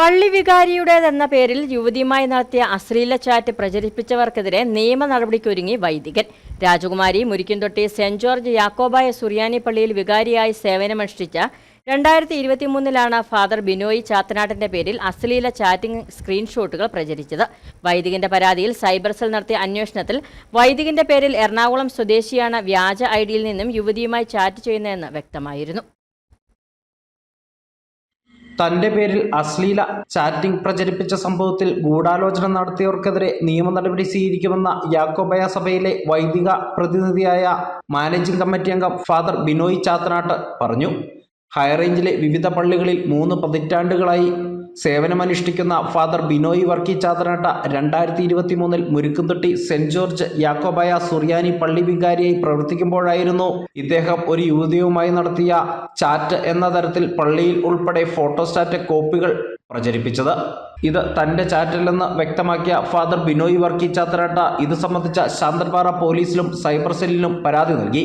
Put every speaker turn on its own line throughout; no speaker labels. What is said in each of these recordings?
പള്ളി വികാരിയുടേതെന്ന പേരിൽ യുവതിയുമായി നടത്തിയ അശ്ലീല ചാറ്റ് പ്രചരിപ്പിച്ചവർക്കെതിരെ നിയമ നടപടിക്കൊരുങ്ങി വൈദികൻ. രാജകുമാരി മുരിക്കുംതൊട്ടി സെന്റ് ജോർജ് യാക്കോബായ സുറിയാനി പള്ളിയിൽ വികാരിയായി സേവനമനുഷ്ഠിച്ച രണ്ടായിരത്തി ഇരുപത്തി മൂന്നിലാണ് ഫാദർ ബിനോയ് ചാത്തനാട്ടിന്റെ പേരിൽ അശ്ലീല ചാറ്റിംഗ് സ്ക്രീൻഷോട്ടുകൾ പ്രചരിച്ചത്. വൈദികന്റെ പരാതിയിൽ സൈബർ സെൽ നടത്തിയ അന്വേഷണത്തിൽ വൈദികന്റെ പേരിൽ എറണാകുളം സ്വദേശിയാണ് വ്യാജ ഐഡിയിൽ നിന്നും യുവതിയുമായി ചാറ്റ് ചെയ്യുന്നതെന്ന് വ്യക്തമായിരുന്നു.
തന്റെ പേരിൽ അശ്ലീല ചാറ്റിംഗ് പ്രചരിപ്പിച്ച സംഭവത്തിൽ ഗൂഢാലോചന നടത്തിയവർക്കെതിരെ നിയമ നടപടി സ്വീകരിക്കുമെന്ന യാക്കോബയ സഭയിലെ വൈദിക പ്രതിനിധിയായ മാനേജിംഗ് കമ്മിറ്റി അംഗം ഫാദർ ബിനോയ് ചാത്തനാട്ട് പറഞ്ഞു. ഹൈറേഞ്ചിലെ വിവിധ പള്ളികളിൽ മൂന്ന് പതിറ്റാണ്ടുകളായി സേവനമനുഷ്ഠിക്കുന്ന ഫാദർ ബിനോയ് വർക്കി ചാത്തനാട്ട രണ്ടായിരത്തി ഇരുപത്തി മൂന്നിൽ മുരുക്കുംതൊട്ടി സെന്റ് ജോർജ് യാക്കോബായ സുറിയാനി പള്ളി വികാരിയായി പ്രവർത്തിക്കുമ്പോഴായിരുന്നു ഇദ്ദേഹം ഒരു യുവതിയുമായി നടത്തിയ ചാറ്റ് എന്ന തരത്തിൽ പള്ളിയിൽ ഉൾപ്പെടെ ഫോട്ടോസ്റ്റാറ്റ് കോപ്പികൾ പ്രചരിപ്പിച്ചത്. ഇത് തന്റെ ചാറ്റല്ലെന്ന് വ്യക്തമാക്കിയ ഫാദർ ബിനോയ് വർക്കി ചാത്തനാട്ട ഇത് സംബന്ധിച്ച ശാന്തൻപാറ പോലീസിലും സൈബർ സെല്ലിലും പരാതി നൽകി.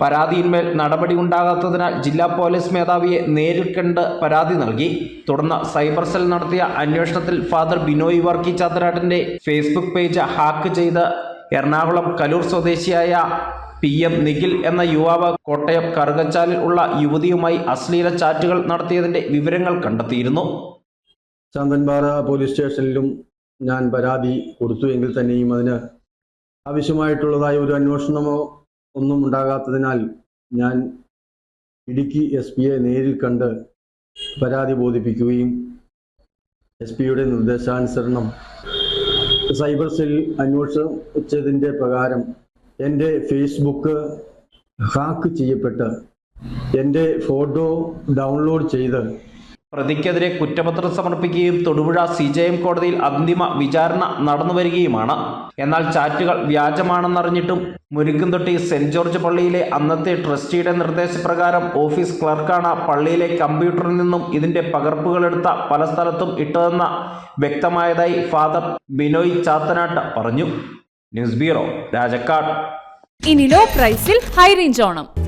പരാതിയിന്മേൽ നടപടി ഉണ്ടാകാത്തതിനാൽ ജില്ലാ പോലീസ് മേധാവിയെ നേരിൽ കണ്ട് പരാതി നൽകി. തുടർന്ന് സൈബർ സെൽ നടത്തിയ അന്വേഷണത്തിൽ ഫാദർ ബിനോയ് വർക്കി ചാത്തരാട്ടിന്റെ ഫേസ്ബുക്ക് പേജ് ഹാക്ക് ചെയ്ത് എറണാകുളം കലൂർ സ്വദേശിയായ പി എം നിഖിൽ എന്ന യുവാവ് കോട്ടയം കറുകച്ചാലിൽ ഉള്ള യുവതിയുമായി അശ്ലീല ചാറ്റുകൾ നടത്തിയതിന്റെ വിവരങ്ങൾ കണ്ടെത്തിയിരുന്നു.
ചാന്തൻപാറ പോലീസ് സ്റ്റേഷനിലും ഞാൻ പരാതി കൊടുത്തു. എങ്കിൽ തന്നെയും അതിന് ആവശ്യമായിട്ടുള്ളതായ ഒരു അന്വേഷണമോ ഒന്നും ഉണ്ടാകാത്തതിനാൽ ഞാൻ ഇടുക്കി എസ് പിയെ നേരിൽ കണ്ട് പരാതി ബോധിപ്പിക്കുകയും എസ് പിയുടെ നിർദ്ദേശാനുസരണം സൈബർ സെൽ അന്വേഷിച്ചതിന്റെ പ്രകാരം എന്റെ ഫേസ്ബുക്ക് ഹാക്ക് ചെയ്യപ്പെട്ട് എന്റെ ഫോട്ടോ ഡൗൺലോഡ് ചെയ്ത്
പ്രതിക്കെതിരെ കുറ്റപത്രം സമർപ്പിക്കുകയും തൊടുപുഴ സി ജെ എം കോടതിയിൽ അന്തിമ വിചാരണ നടന്നു വരികയുമാണ്. എന്നാൽ ചാറ്റുകൾ വ്യാജമാണെന്നറിഞ്ഞിട്ടും മുരുക്കുംതൊട്ടി സെന്റ് ജോർജ് പള്ളിയിലെ അന്നത്തെ ട്രസ്റ്റിയുടെ നിർദ്ദേശപ്രകാരം ഓഫീസ് ക്ലർക്കാണ് പള്ളിയിലെ കമ്പ്യൂട്ടറിൽ നിന്നും ഇതിന്റെ പകർപ്പുകളെടുത്ത പല സ്ഥലത്തും ഇട്ടതെന്ന് വ്യക്തമായതായി ഫാദർ ബിനോയ് ചാത്തനാട്ട് പറഞ്ഞു. News bureau Rajakkad.
ഇനി ലോ പ്രൈസിൽ ഹൈ റേഞ്ച് ഓണം.